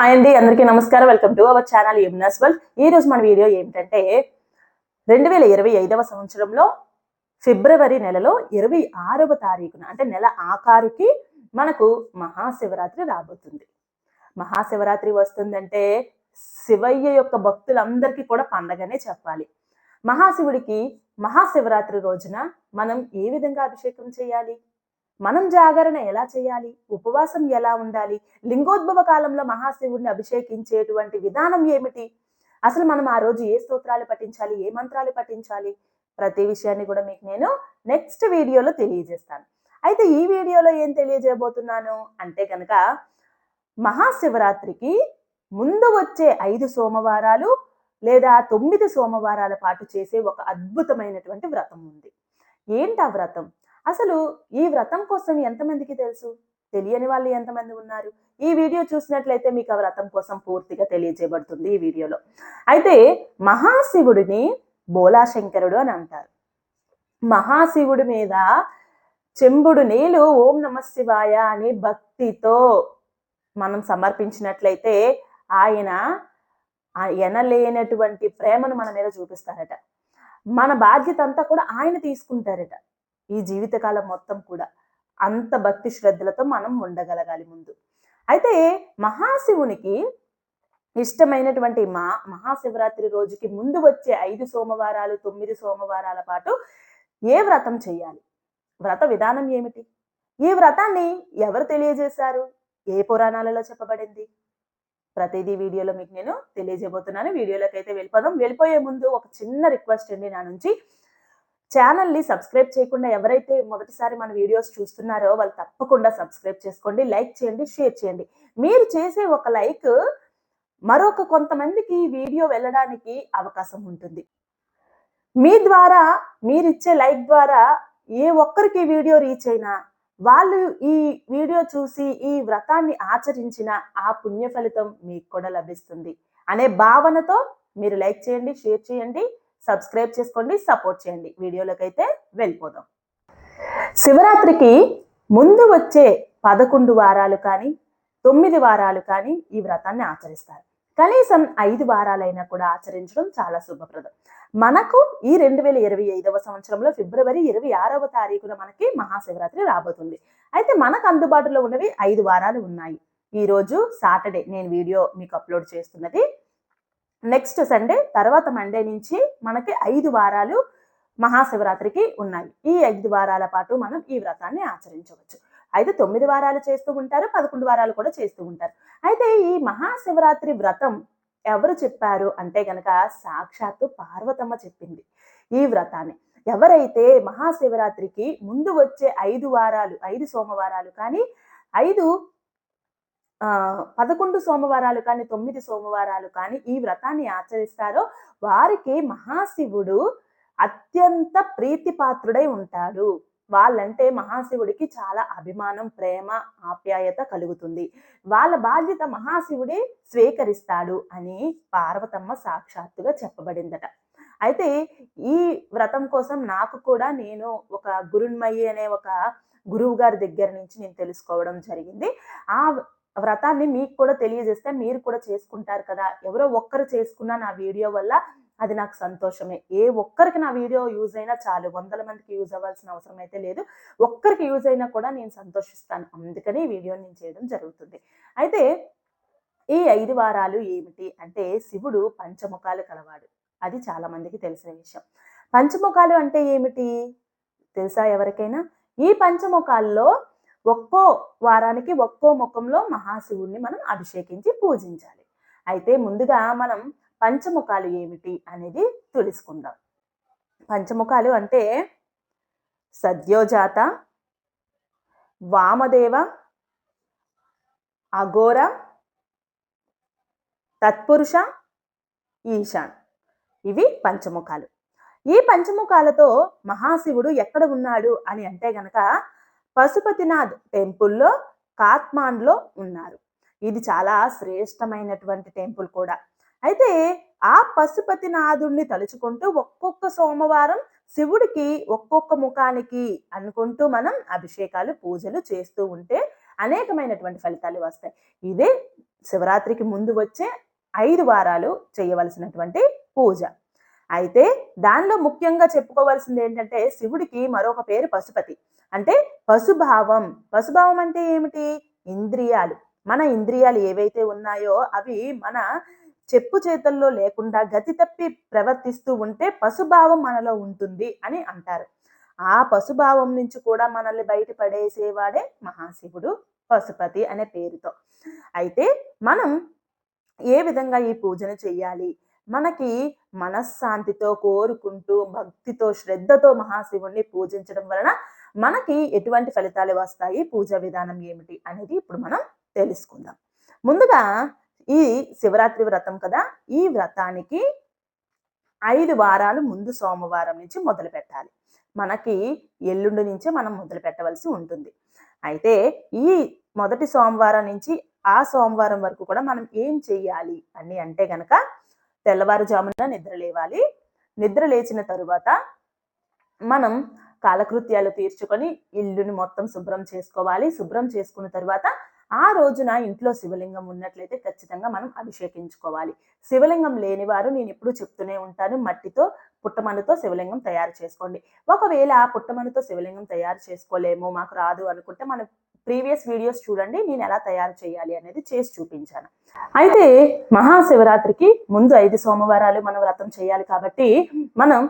Hi అండి అందరికీ నమస్కారం. Welcome to our channel Yamuna's world. ఈ రోజు మన వీడియో ఏమిటంటే రెండు వేల ఇరవై ఐదవ సంవత్సరంలో ఫిబ్రవరి నెలలో ఇరవై ఆరవ తారీఖున అంటే నెల ఆఖారుకి మనకు మహాశివరాత్రి రాబోతుంది. మహాశివరాత్రి వస్తుందంటే శివయ్య యొక్క భక్తులందరికీ కూడా పండగనే చెప్పాలి. మహాశివుడికి మహాశివరాత్రి రోజున మనం ఏ విధంగా అభిషేకం చేయాలి? మనం జాగరణ ఎలా చేయాలి? ఉపవాసం ఎలా ఉండాలి? లింగోద్భవ కాలంలో మహాశివుడిని అభిషేకించేటువంటి విధానం ఏమిటి? అసలు మనం ఆ రోజు ఏ స్తోత్రాలు పఠించాలి? ఏ మంత్రాలు పఠించాలి? ప్రతి విషయాన్ని కూడా మీకు నేను నెక్స్ట్ వీడియోలో తెలియజేస్తాను. అయితే ఈ వీడియోలో ఏం తెలియజేయబోతున్నాను? అంటే కనుక మహాశివరాత్రికి ముందు వచ్చే ఐదు సోమవారాలు లేదా తొమ్మిది సోమవారాల పాటు చేసే ఒక అద్భుతమైనటువంటి వ్రతం ఉంది. ఏంటి ఆ వ్రతం? అసలు ఈ వ్రతం కోసం ఎంతమందికి తెలుసు? తెలియని వాళ్ళు ఎంతమంది ఉన్నారు? ఈ వీడియో చూసినట్లయితే మీకు ఆ వ్రతం కోసం పూర్తిగా తెలియజేయబడుతుంది ఈ వీడియోలో. అయితే మహాశివుడిని బోలాశంకరుడు అని అంటారు. మహాశివుడి మీద చెంబుడు నీళ్ళు ఓం నమ శివాయ అని భక్తితో మనం సమర్పించినట్లయితే ఆయన ఆ ఎనలేనటువంటి ప్రేమను మన మీద చూపిస్తారట. మన బాధ్యత అంతా కూడా ఆయన తీసుకుంటారట. ఈ జీవితకాలం మొత్తం కూడా అంత భక్తి శ్రద్ధలతో మనం ఉండగలగాలి ముందు. అయితే మహాశివునికి ఇష్టమైనటువంటి మా మహాశివరాత్రి రోజుకి ముందు వచ్చే ఐదు సోమవారాలు తొమ్మిది సోమవారాల పాటు ఏ వ్రతం చేయాలి? వ్రత విధానం ఏమిటి? ఈ వ్రతాన్ని ఎవరు తెలియజేశారు? ఏ పురాణాలలో చెప్పబడింది? ప్రతిదీ వీడియోలో మీకు నేను తెలియజేయబోతున్నాను. వీడియోలోకి అయితే వెళ్ళిపోదాం. వెళ్ళిపోయే ముందు ఒక చిన్న రిక్వెస్ట్ అండి నా నుంచి. ఛానల్ని సబ్స్క్రైబ్ చేయకుండా ఎవరైతే మొదటిసారి మన వీడియోస్ చూస్తున్నారో వాళ్ళు తప్పకుండా సబ్స్క్రైబ్ చేసుకోండి లైక్ చేయండి షేర్ చేయండి. మీరు చేసే ఒక లైక్ మరొక కొంతమందికి వీడియో వెళ్ళడానికి అవకాశం ఉంటుంది. మీ ద్వారా మీరిచ్చే లైక్ ద్వారా ఏ ఒక్కరికి వీడియో రీచ్ అయినా వాళ్ళు ఈ వీడియో చూసి ఈ వ్రతాన్ని ఆచరించిన ఆ పుణ్య ఫలితం మీకు కూడా లభిస్తుంది. అనే భావనతో మీరు లైక్ చేయండి షేర్ చేయండి. సబ్స్క్రైబ్ చేసుకోండి సపోర్ట్ చేయండి. వీడియోలోకి అయితే వెళ్ళిపోదాం. శివరాత్రికి ముందు వచ్చే పదకొండు వారాలు కానీ తొమ్మిది వారాలు కానీ ఈ వ్రతాన్ని ఆచరిస్తారు. కనీసం ఐదు వారాలైనా కూడా ఆచరించడం చాలా శుభప్రదం. మనకు ఈ రెండు వేల ఇరవై ఐదవ సంవత్సరంలో ఫిబ్రవరి ఇరవై ఆరవ తారీఖున మనకి మహాశివరాత్రి రాబోతుంది. అయితే మనకు అందుబాటులో ఉన్నవి ఐదు వారాలు ఉన్నాయి. ఈ రోజు సాటర్డే నేను వీడియో మీకు అప్లోడ్ చేస్తున్నది నెక్స్ట్ సండే తర్వాత మండే నుంచి మనకి ఐదు వారాలు మహాశివరాత్రికి ఉన్నాయి. ఈ ఐదు వారాల పాటు మనం ఈ వ్రతాన్ని ఆచరించవచ్చు. అయితే తొమ్మిది వారాలు చేస్తూ ఉంటారు పదకొండు వారాలు కూడా చేస్తూ ఉంటారు. అయితే ఈ మహాశివరాత్రి వ్రతం ఎవరు చెప్పారు అంటే గనక సాక్షాత్తు పార్వతమ్మ చెప్పింది ఈ వ్రతాన్ని. ఎవరైతే మహాశివరాత్రికి ముందు వచ్చే ఐదు వారాలు ఐదు సోమవారాలు కానీ ఐదు పదకొండు సోమవారాలు కానీ తొమ్మిది సోమవారాలు కానీ ఈ వ్రతాన్ని ఆచరిస్తారో వారికి మహాశివుడు అత్యంత ప్రీతిపాత్రుడై ఉంటాడు. వాళ్ళంటే మహాశివుడికి చాలా అభిమానం ప్రేమ ఆప్యాయత కలుగుతుంది. వాళ్ళ బాధ్యత మహాశివుడే స్వీకరిస్తాడు అని పార్వతమ్మ సాక్షాత్తుగా చెప్పబడిందట. అయితే ఈ వ్రతం కోసం నాకు కూడా నేను ఒక గురున్మయ్యి అనే ఒక గురువు గారి దగ్గర నుంచి నేను తెలుసుకోవడం జరిగింది. ఆ వ్రతాన్ని మీకు కూడా తెలియజేస్తే మీరు కూడా చేసుకుంటారు కదా. ఎవరో ఒక్కరు చేసుకున్న నా వీడియో వల్ల అది నాకు సంతోషమే. ఏ ఒక్కరికి నా వీడియో యూజ్ అయినా చాలు. వందల మందికి యూజ్ అవ్వాల్సిన అవసరం అయితే లేదు. ఒక్కరికి యూజ్ అయినా కూడా నేను సంతోషిస్తాను. అందుకని ఈ వీడియో నేను చేయడం జరుగుతుంది. అయితే ఈ ఐదు వారాలు ఏమిటి అంటే శివుడు పంచముఖాలు కలవాడు. అది చాలా మందికి తెలిసిన విషయం. పంచముఖాలు అంటే ఏమిటి? తెలుసా ఎవరికైనా? ఈ పంచముఖాల్లో ఒక్కో వారానికి ఒక్కో ముఖంలో మహాశివుణ్ణి మనం అభిషేకించి పూజించాలి. అయితే ముందుగా మనం పంచముఖాలు ఏమిటి అనేది తెలుసుకుందాం. పంచముఖాలు అంటే సద్యోజాత వామదేవ అఘోర తత్పురుష ఈశాన్. ఇవి పంచముఖాలు. ఈ పంచముఖాలతో మహాశివుడు ఎక్కడ ఉన్నాడు అని అంటే గనక పశుపతినాథ్ టెంపుల్లో కాత్మాండ్లో ఉన్నారు. ఇది చాలా శ్రేష్టమైనటువంటి టెంపుల్ కూడా. అయితే ఆ పశుపతినాథుణ్ణి తలుచుకుంటూ ఒక్కొక్క సోమవారం శివుడికి ఒక్కొక్క ముఖానికి అనుకుంటూ మనం అభిషేకాలు పూజలు చేస్తూ ఉంటే అనేకమైనటువంటి ఫలితాలు వస్తాయి. ఇదే శివరాత్రికి ముందు వచ్చే ఐదు వారాలు చేయవలసినటువంటి పూజ. అయితే దానిలో ముఖ్యంగా చెప్పుకోవాల్సింది ఏంటంటే శివుడికి మరొక పేరు పశుపతి. అంటే పశుభావం. పశుభావం అంటే ఏమిటి? ఇంద్రియాలు. మన ఇంద్రియాలు ఏవైతే ఉన్నాయో అవి మన చెప్పు చేతల్లో లేకుండా గతి తప్పి ప్రవర్తిస్తూ ఉంటే పశుభావం మనలో ఉంటుంది అని అంటారు. ఆ పశుభావం నుంచి కూడా మనల్ని బయటపడేసేవాడే మహాశివుడు పశుపతి అనే పేరుతో. అయితే మనం ఏ విధంగా ఈ పూజను చేయాలి మనకి మనశ్శాంతితో కోరుకుంటూ భక్తితో శ్రద్ధతో మహాశివుణ్ణి పూజించడం వలన మనకి ఎటువంటి ఫలితాలు వస్తాయి? పూజా విధానం ఏమిటి? అనేది ఇప్పుడు మనం తెలుసుకుందాం. ముందుగా ఈ శివరాత్రి వ్రతం కదా? ఈ వ్రతానికి ఐదు వారాలు ముందు సోమవారం నుంచి మొదలు పెట్టాలి. మనకి ఎల్లుండి నుంచే మనం మొదలు పెట్టవలసి ఉంటుంది. అయితే ఈ మొదటి సోమవారం నుంచి ఆ సోమవారం వరకు కూడా మనం ఏం చెయ్యాలి అని అంటే గనక తెల్లవారుజామున నిద్ర లేవాలి. నిద్ర లేచిన తరువాత మనం కాలకృత్యాలు తీర్చుకొని ఇల్లుని మొత్తం శుభ్రం చేసుకోవాలి. శుభ్రం చేసుకున్న తర్వాత ఆ రోజున ఇంట్లో శివలింగం ఉన్నట్లయితే ఖచ్చితంగా మనం అభిషేకించుకోవాలి. శివలింగం లేని వారు నేను ఎప్పుడు చెప్తూనే ఉంటాను మట్టితో పుట్టమనుతో శివలింగం తయారు చేసుకోండి. ఒకవేళ పుట్టమనుతో శివలింగం తయారు చేసుకోలేము మాకు రాదు అనుకుంటే మనం ప్రీవియస్ వీడియోస్ చూడండి నేను ఎలా తయారు చేయాలి అనేది చేసి చూపించాను. అయితే మహాశివరాత్రికి ముందు ఐదు సోమవారాలు మనం వ్రతం చేయాలి కాబట్టి మనం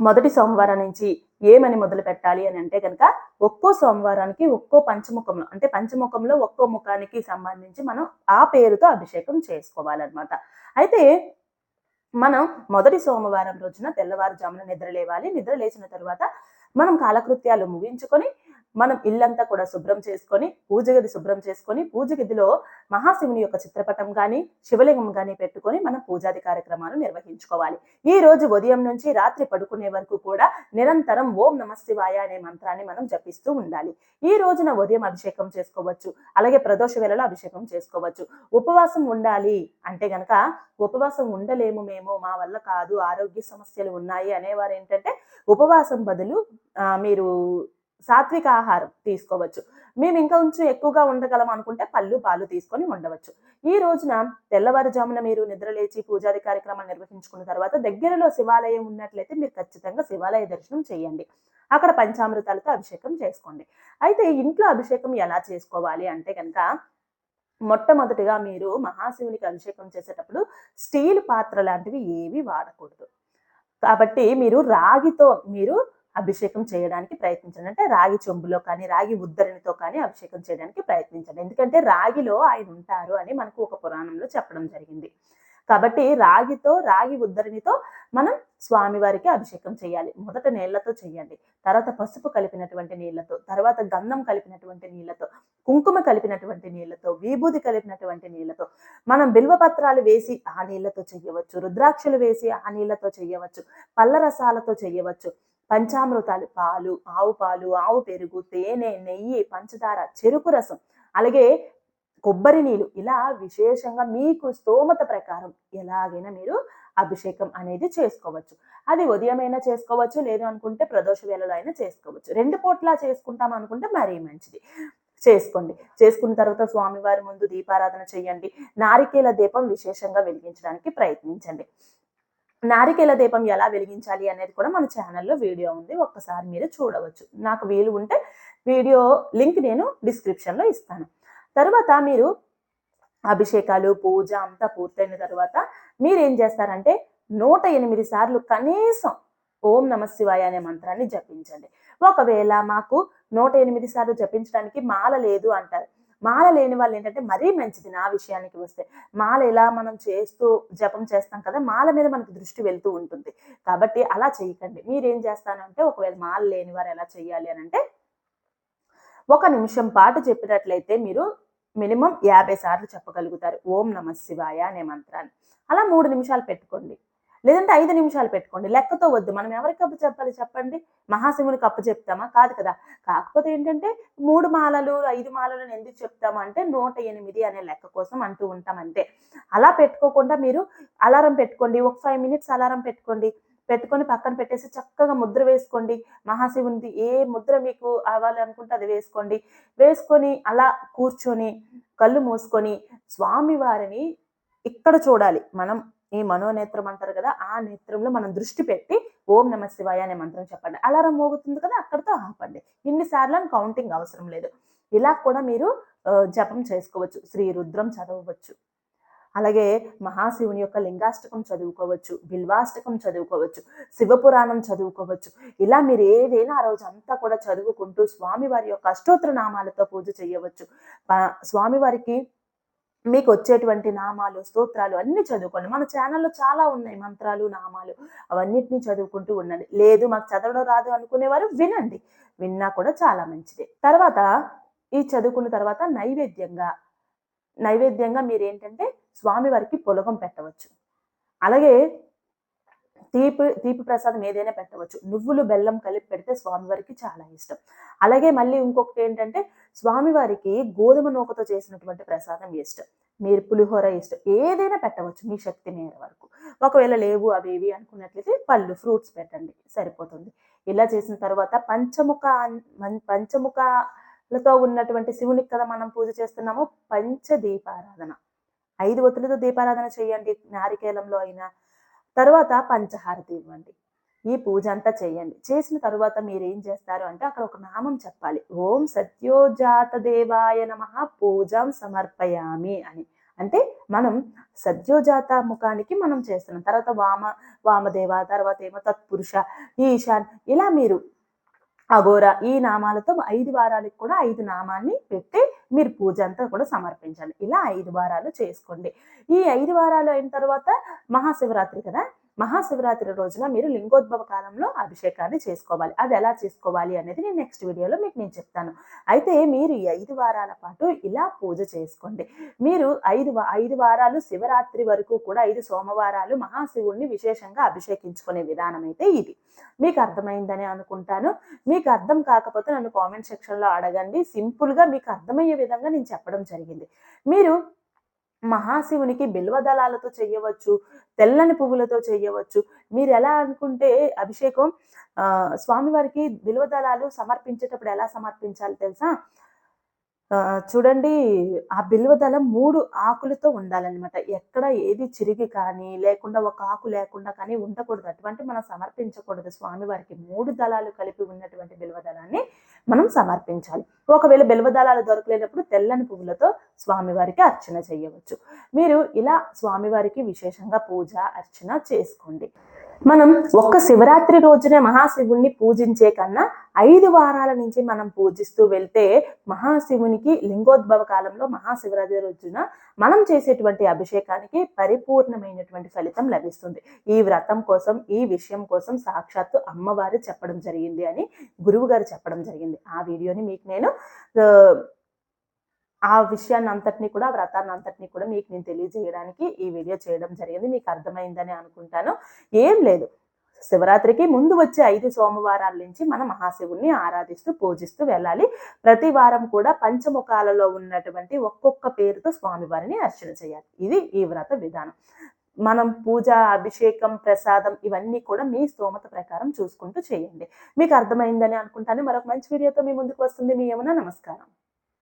మొదటి సోమవారం నుంచి ఏమని మొదలు పెట్టాలి అని అంటే కనుక ఒక్కో సోమవారానికి ఒక్కో పంచముఖంలో అంటే పంచముఖంలో ఒక్కో ముఖానికి సంబంధించి మనం ఆ పేరుతో అభిషేకం చేసుకోవాలన్నమాట. అయితే మనం మొదటి సోమవారం రోజున తెల్లవారుజామున నిద్ర లేవాలి. నిద్ర లేచిన తర్వాత మనం కాలకృత్యాలు ముగించుకొని మనం ఇల్లంతా కూడా శుభ్రం చేసుకొని పూజ గది శుభ్రం చేసుకొని పూజ గదిలో మహాశివుని యొక్క చిత్రపటం కానీ శివలింగం కానీ పెట్టుకొని మనం పూజాది కార్యక్రమాలు నిర్వహించుకోవాలి. ఈ రోజు ఉదయం నుంచి రాత్రి పడుకునే వరకు కూడా నిరంతరం ఓం నమ శివాయ అనే మంత్రాన్ని మనం జపిస్తూ ఉండాలి. ఈ రోజున ఉదయం అభిషేకం చేసుకోవచ్చు అలాగే ప్రదోష వేళలో అభిషేకం చేసుకోవచ్చు. ఉపవాసం ఉండాలి అంటే గనక ఉపవాసం ఉండలేము మేము మా వల్ల కాదు ఆరోగ్య సమస్యలు ఉన్నాయి అనేవారు ఏంటంటే ఉపవాసం బదులు మీరు సాత్విక ఆహారం తీసుకోవచ్చు. మేము ఇంకా కొంచెం ఎక్కువగా ఉండగలం అనుకుంటే పళ్ళు పాలు తీసుకొని ఉండవచ్చు ఈ రోజున తెల్లవారుజామున మీరు నిద్రలేచి పూజాది కార్యక్రమాలు నిర్వహించుకున్న తర్వాత దగ్గరలో శివాలయం ఉన్నట్లయితే మీరు ఖచ్చితంగా శివాలయ దర్శనం చేయండి. అక్కడ పంచామృతాలతో అభిషేకం చేసుకోండి. అయితే ఇంట్లో అభిషేకం ఎలా చేసుకోవాలి అంటే కనుక మొట్టమొదటిగా మీరు మహాశివునికి అభిషేకం చేసేటప్పుడు స్టీల్ పాత్ర లాంటివి ఏవి వాడకూడదు. కాబట్టి మీరు రాగితో మీరు అభిషేకం చేయడానికి ప్రయత్నించండి. అంటే రాగి చెంబులో కానీ రాగి ఉద్ధరణితో కానీ అభిషేకం చేయడానికి ప్రయత్నించండి. ఎందుకంటే రాగిలో ఆయన ఉంటారు అని మనకు ఒక పురాణంలో చెప్పడం జరిగింది. కాబట్టి రాగితో రాగి ఉద్ధరణితో మనం స్వామివారికి అభిషేకం చేయాలి. మొదట నీళ్ళతో చేయండి. తర్వాత పసుపు కలిపినటువంటి నీళ్ళతో తర్వాత గంధం కలిపినటువంటి నీళ్ళతో కుంకుమ కలిపినటువంటి నీళ్ళతో విభూది కలిపినటువంటి నీళ్ళతో మనం బిల్వపత్రాలు వేసి ఆ నీళ్ళతో చేయవచ్చు. రుద్రాక్షలు వేసి ఆ నీళ్ళతో చేయవచ్చు. పళ్ళ రసాలతో చేయవచ్చు. పంచామృతాలు పాలు ఆవు పాలు ఆవు పెరుగు తేనె నెయ్యి పంచదార చెరుకు రసం అలాగే కొబ్బరి నీళ్ళు ఇలా విశేషంగా మీకు స్తోమత ప్రకారం ఎలాగైనా మీరు అభిషేకం అనేది చేసుకోవచ్చు. అది ఉదయమైనా చేసుకోవచ్చు లేదు అనుకుంటే ప్రదోష వేళలో అయినా చేసుకోవచ్చు. రెండు పూట్లా చేసుకుంటాం అనుకుంటే మరీ మంచిది. చేసుకోండి. చేసుకున్న తర్వాత స్వామివారి ముందు దీపారాధన చేయండి. నారికేల దీపం విశేషంగా వెలిగించడానికి ప్రయత్నించండి. నారికేల దీపం ఎలా వెలిగించాలి అనేది కూడా మన ఛానల్లో వీడియో ఉంది. ఒక్కసారి మీరు చూడవచ్చు. నాకు వీలు ఉంటే వీడియో లింక్ నేను డిస్క్రిప్షన్లో ఇస్తాను. తర్వాత మీరు అభిషేకాలు పూజ అంతా పూర్తయిన తర్వాత మీరు ఏం చేస్తారంటే నూట ఎనిమిది సార్లు కనీసం ఓం నమ శివాయ అనే మంత్రాన్ని జపించండి. ఒకవేళ మాకు నూట ఎనిమిది సార్లు జపించడానికి మాల లేదు అంటారు మాల లేని వాళ్ళు ఏంటంటే మరీ మంచిది నా విషయానికి వస్తే. మాల ఇలా మనం చేస్తూ జపం చేస్తాం కదా మాల మీద మనకి దృష్టి వెళ్తూ ఉంటుంది. కాబట్టి అలా చేయకండి. మీరేం చేస్తానంటే ఒకవేళ మాల లేని వారు ఎలా చేయాలి అని అంటే ఒక నిమిషం పాటు చెప్పినట్లయితే మీరు మినిమం యాభై సార్లు చెప్పగలుగుతారు. ఓం నమ శివాయ అనే మంత్రాన్ని. అలా మూడు నిమిషాలు పెట్టుకోండి. లేదంటే ఐదు నిమిషాలు పెట్టుకోండి. లెక్కతో వద్దు. మనం ఎవరికి అప్పు చెప్పాలి చెప్పండి? మహాశివునికి అప్పు చెప్తామా? కాదు కదా. కాకపోతే ఏంటంటే మూడు మాలలు ఐదు మాలలను ఎందుకు చెప్తాము అంటే నూట ఎనిమిది అనే లెక్క కోసం అంటూ ఉంటాం అంతే. అలా పెట్టుకోకుండా మీరు అలారం పెట్టుకోండి. ఒక ఫైవ్ మినిట్స్ అలారం పెట్టుకోండి. పెట్టుకొని పక్కన పెట్టేసి చక్కగా ముద్ర వేసుకోండి. మహాశివునిది ఏ ముద్ర మీకు అవ్వాలి అనుకుంటే అది వేసుకోండి. వేసుకొని అలా కూర్చొని కళ్ళు మూసుకొని స్వామివారిని ఇక్కడ చూడాలి. మనం ఈ మనోనేత్రం అంటారు కదా ఆ నేత్రంలో మనం దృష్టి పెట్టి ఓం నమ శివాయ అనే మంత్రం చెప్పండి. అలారం మోగుతుంది కదా అక్కడితో ఆపండి. ఇన్నిసార్లు అని కౌంటింగ్ అవసరం లేదు. ఇలా కూడా మీరు జపం చేసుకోవచ్చు. శ్రీ రుద్రం చదవవచ్చు. అలాగే మహాశివుని యొక్క లింగాష్టకం చదువుకోవచ్చు. బిల్వాష్టకం చదువుకోవచ్చు. శివపురాణం చదువుకోవచ్చు. ఇలా మీరు ఏదైనా ఆ రోజు అంతా కూడా చదువుకుంటూ స్వామివారి యొక్క అష్టోత్తర నామాలతో పూజ చేయవచ్చు. స్వామివారికి మీకు వచ్చేటువంటి నామాలు స్తోత్రాలు అన్ని చదువుకోండి. మన ఛానల్లో చాలా ఉన్నాయి మంత్రాలు నామాలు. అవన్నిటిని చదువుకుంటూ ఉండండి. లేదు మాకు చదవడం రాదు అనుకునేవారు వినండి. విన్నా కూడా చాలా మంచిది. తర్వాత ఈ చదువుకున్న తర్వాత నైవేద్యంగా నైవేద్యంగా మీరు ఏంటంటే స్వామివారికి పొలగం పెట్టవచ్చు. అలాగే తీపి తీపి ప్రసాదం ఏదైనా పెట్టవచ్చు. నువ్వులు బెల్లం కలిపి పెడితే స్వామివారికి చాలా ఇష్టం. అలాగే మళ్ళీ ఇంకొకటి ఏంటంటే స్వామివారికి గోధుమ నూకతో చేసినటువంటి ప్రసాదం ఇష్టం. మీరు పులిహోర ఇష్టం. ఏదైనా పెట్టవచ్చు మీ శక్తి మేర వరకు. ఒకవేళ లేవు అవి ఇవి అనుకున్నట్లయితే పళ్ళు ఫ్రూట్స్ పెట్టండి. సరిపోతుంది. ఇలా చేసిన తర్వాత పంచముఖ పంచముఖలతో ఉన్నటువంటి శివునికి కదా మనం పూజ చేస్తున్నాము. పంచ దీపారాధన ఐదు ఒత్తులతో దీపారాధన చేయండి. నారికేలంలో అయినా తర్వాత పంచహారతి ఇవ్వండి. ఈ పూజ అంతా చేయండి. చేసిన తర్వాత మీరు ఏం చేస్తారు అంటే అక్కడ ఒక నామం చెప్పాలి. ఓం సత్యోజాత దేవాయ నమ పూజం సమర్పయామి అని. అంటే మనం సద్యోజాత ముఖానికి మనం చేస్తున్నాం. తర్వాత వామ వామదేవ తర్వాత ఏమో తత్పురుష ఈశాన్ ఇలా మీరు అఘోర ఈ నామాలతో ఐదు వారాలకు కూడా ఐదు నామాన్ని పెట్టి మీరు పూజ అంతా కూడా సమర్పించాలి ఇలా ఐదు వారాలు చేసుకోండి. ఈ ఐదు వారాలు అయిన తర్వాత మహాశివరాత్రి కదా? మహాశివరాత్రి రోజున మీరు లింగోద్భవ కాలంలో అభిషేకాన్ని చేసుకోవాలి. అది ఎలా చేసుకోవాలి అనేది నేను నెక్స్ట్ వీడియోలో మీకు నేను చెప్తాను. అయితే మీరు ఐదు వారాల పాటు ఇలా పూజ చేసుకోండి. మీరు ఐదు ఐదు వారాలు శివరాత్రి వరకు కూడా ఐదు సోమవారాలు మహాశివుణ్ణి విశేషంగా అభిషేకించుకునే విధానం అయితే ఇది. మీకు అర్థమైందని అనుకుంటాను. మీకు అర్థం కాకపోతే నన్ను కామెంట్ సెక్షన్లో అడగండి. సింపుల్గా మీకు అర్థమయ్యే విధంగా నేను చెప్పడం జరిగింది. మీరు మహాశివునికి బిల్వదళాలతో చేయవచ్చు తెల్లని పువ్వులతో చేయవచ్చు. మీరు ఎలా అనుకుంటే అభిషేకం ఆ, స్వామివారికి బిల్వదళాలు సమర్పించేటప్పుడు ఎలా సమర్పించాలి తెలుసా? చూడండి ఆ బిల్వదళం మూడు ఆకులతో ఉండాలన్నమాట. ఎక్కడ ఏది చిరిగి కానీ లేకుండా ఒక ఆకు లేకుండా కానీ ఉండకూడదు. అటువంటి మనం సమర్పించకూడదు. స్వామివారికి మూడు దళాలు కలిపి ఉన్నటువంటి బిల్వదళాన్ని మనం సమర్పించాలి. ఒకవేళ బిల్వదళాలు దొరకలేనప్పుడు తెల్లని పువ్వులతో స్వామివారికి అర్చన చేయవచ్చు. మీరు ఇలా స్వామివారికి విశేషంగా పూజ అర్చన చేసుకోండి. మనం ఒక్క శివరాత్రి రోజునే మహాశివుణ్ణి పూజించే కన్నా ఐదు వారాల నుంచి మనం పూజిస్తూ వెళ్తే మహాశివునికి లింగోద్భవ కాలంలో మహాశివరాత్రి రోజున మనం చేసేటువంటి అభిషేకానికి పరిపూర్ణమైనటువంటి ఫలితం లభిస్తుంది. ఈ వ్రతం కోసం ఈ విషయం కోసం సాక్షాత్తు అమ్మవారు చెప్పడం జరిగింది అని గురువు గారు చెప్పడం జరిగింది. ఆ వీడియోని మీకు నేను ఆ, విషయాన్ని అంతటిని కూడా వ్రతాన్ని అంతటిని కూడా మీకు నేను తెలియజేయడానికి ఈ వీడియో చేయడం జరిగింది. మీకు అర్థమైందని అనుకుంటాను. ఏం లేదు. శివరాత్రికి ముందు వచ్చే ఐదు సోమవారాల నుంచి మనం మహాశివుణ్ణి ఆరాధిస్తూ పూజిస్తూ వెళ్ళాలి. ప్రతి వారం కూడా పంచముఖాలలో ఉన్నటువంటి ఒక్కొక్క పేరుతో స్వామివారిని అర్చన చేయాలి. ఇది ఈ వ్రత విధానం. మనం పూజ అభిషేకం ప్రసాదం ఇవన్నీ కూడా మీ స్తోమత ప్రకారం చూసుకుంటూ చేయండి. మీకు అర్థమైందని అనుకుంటాను. మరొక మంచి వీడియోతో మీ ముందుకు వస్తుంది. మీ యమున నమస్కారం.